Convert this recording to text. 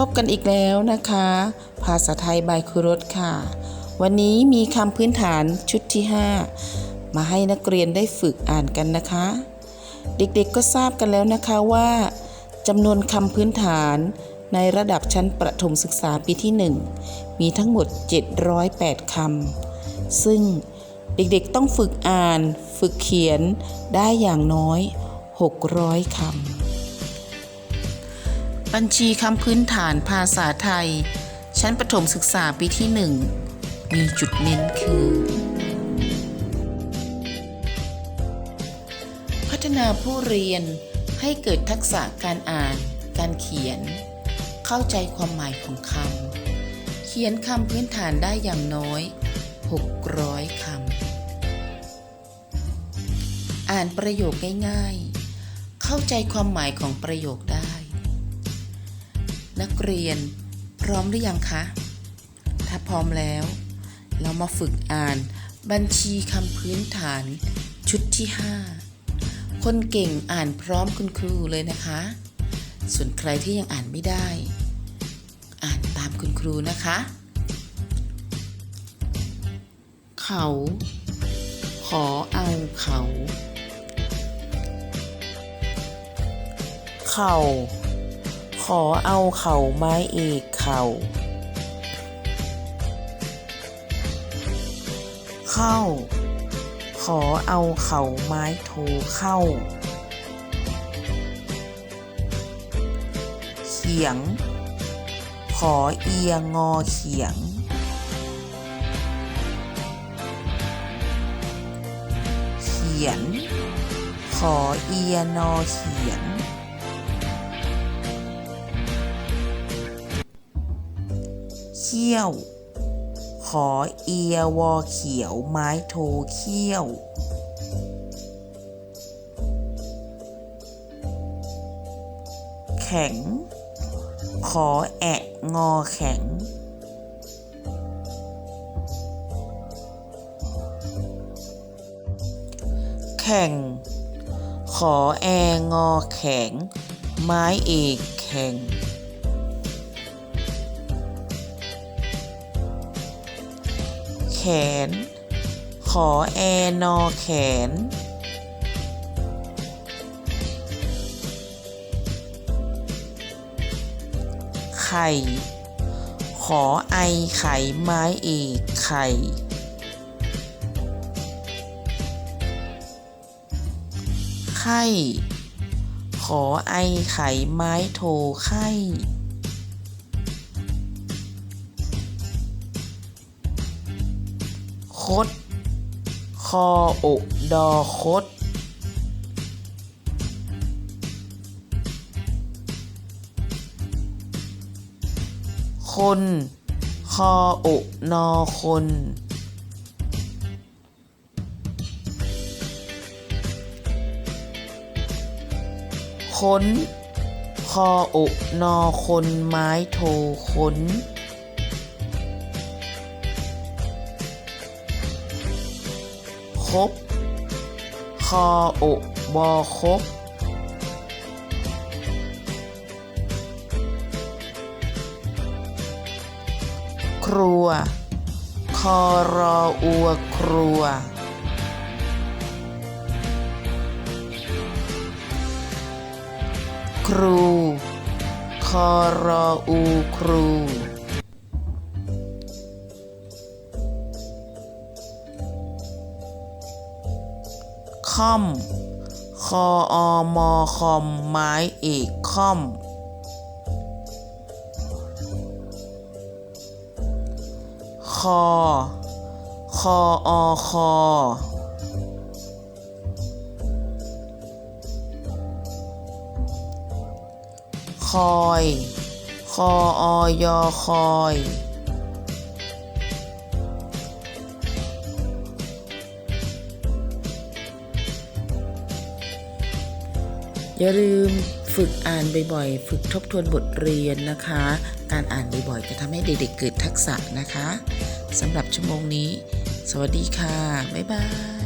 พบกันอีกแล้วนะคะ ภาษาไทยบายครูรสค่ะ วันนี้มีคำพื้นฐานชุดที่ 5 มาให้นักเรียนได้ฝึกอ่านกันนะคะ เด็กๆก็ทราบกันแล้วนะคะว่าจำนวนคำพื้นฐานในระดับชั้นประถมศึกษาปีที่ 1 มีทั้งหมด 708 คำ ซึ่งเด็กๆต้องฝึกอ่าน ฝึกเขียนได้อย่างน้อย 600 คำ บัญชีคำพื้นฐานภาษาไทย ชั้นประถมศึกษาปีที่1มีจุดเน้นคือ พัฒนาผู้เรียนให้เกิดทักษะการอ่าน การเขียน เข้าใจความหมายของคำ เขียนคำพื้นฐานได้อย่างน้อย 600 คำ อ่านประโยคง่ายๆ เข้าใจความหมายของประโยคได้ นักเรียน พร้อมหรือยังคะ ถ้าพร้อมแล้ว เรามาฝึกอ่านบัญชีคำพื้นฐานชุดที่ 5 คนเก่งอ่านพร้อมคุณครูเลยนะคะ ส่วนใครที่ยังอ่านไม่ได้ อ่านตามคุณครูนะคะ เขา ขอเอาเขา เข่า ขอเอาเข่าไม้เอกเข่า เข้า ขอเอาเข่าไม้โทเข้า เขียง ขอเอียงงอเขียง เขียน ขอเอียนอเขียน เขี้ยว ขอเอียวอเขียวไม้โทเขี้ยว แข็ง ขอแอะงอแข็ง แข่ง ขอแองอแข็ง ไม้เอกแข่ง น ขอแอนอแขน ไข่ ขอไอไข่ไม้เอกไข่ ไข่ ขอไอไข่ไม้โทไข่ คด คออกดอคด คน คออกนอคน ค้น คออกนอคน ไม้โทค้น คบคออกบอคบครัว คอรออัวครัว ครู คอรออูครู ค่อม คออมอคอม ไม้เอกค่อม คอ คออคอ คอย คออยอคอย อย่าลืมฝึกอ่านบ่อยๆ ฝึกทบทวนบทเรียนนะคะ การอ่านบ่อยๆ จะทำให้เด็กๆเกิดทักษะนะคะสำหรับชั่วโมงนี้ สวัสดีค่ะ บ๊ายบาย